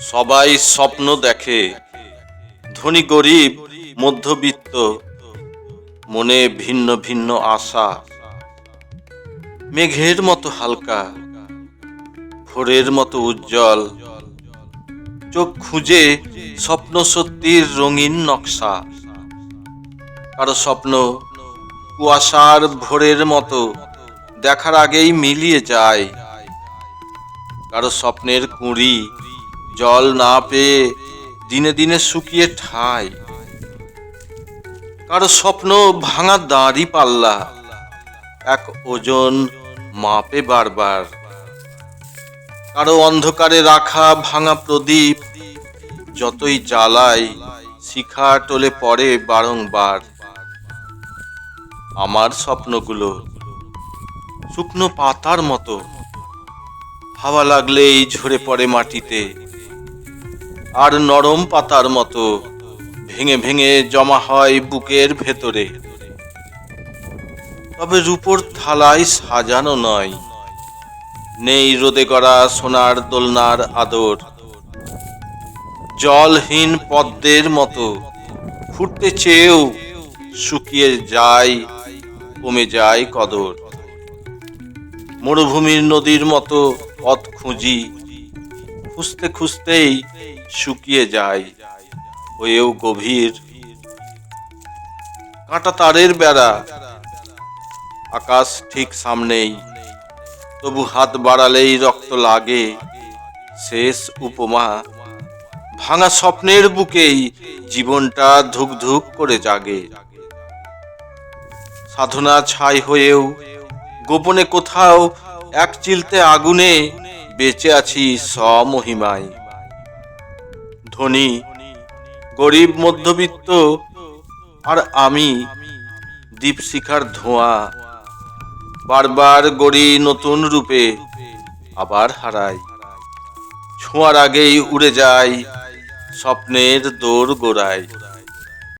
সবাই স্বপ্ন দেখে। ধনী গরিব, মধ্যবিত্ত, মনে ভিন্ন ভিন্ন আশা। মেঘের মতো হালকা, ভোরের মতো উজ্জ্বল। চোখ খুঁজে স্বপ্ন সত্যির রঙিন নকশা। কারও স্বপ্ন কুয়াশার ভোরের মতো দেখার আগেই মিলিয়ে যায়। কারও স্বপ্নের কুঁড়ি জল না পেয়ে দিনে দিনে শুকিয়ে ঠাই কারও স্বপ্ন ভাঙা দাঁড়ি পাল্লা, এক ওজন মাপে বারবার। কারও অন্ধকারে রাখা ভাঙা প্রদীপ, যতই জ্বালায় শিখা টলে পড়ে বারংবার। আমার স্বপ্নগুলো শুকনো পাতার মতো। হাওয়া লাগলেই ঝরে পড়ে মাটিতে। আর নরম পাতার মতো। ভেঙে ভেঙে জমা হয় বুকের ভেতরে। তবে রূপোর থালায় সাজানো নয়। নেই রোদে গড়া সোনার দোলনার আদর। জলহীন পদ্মের মতো ফুটতে চেয়েও শুকিয়ে যায়, কমে যায় কদর। মরুভূমির নদীর মতো পথ খুঁজি, খুঁজতে খুঁজতেই শুকিয়ে যায়, হয়েও গভীর। কাঁটা তারের বেড়া, আকাশ ঠিক সামনেই। তবু হাত বাড়ালেই রক্ত লাগে, শেষ উপমা। ভাঙা স্বপ্নের বুকেই জীবনটা ধুক ধুক করে জাগে। সাধনা ছাই হয়েও গোপনে কোথাও এক চিলতে আগুনে বেঁচে আছি স্বমহিমায়। ধনী, গরিব মধ্যবিত্ত, আর আমি দীপশিখার ধোঁয়া। বারবার গড়ি নতুন রূপে আবার হারাই। ছোঁয়ার আগেই উড়ে যায় স্বপ্নের দৌড় গোড়ায়।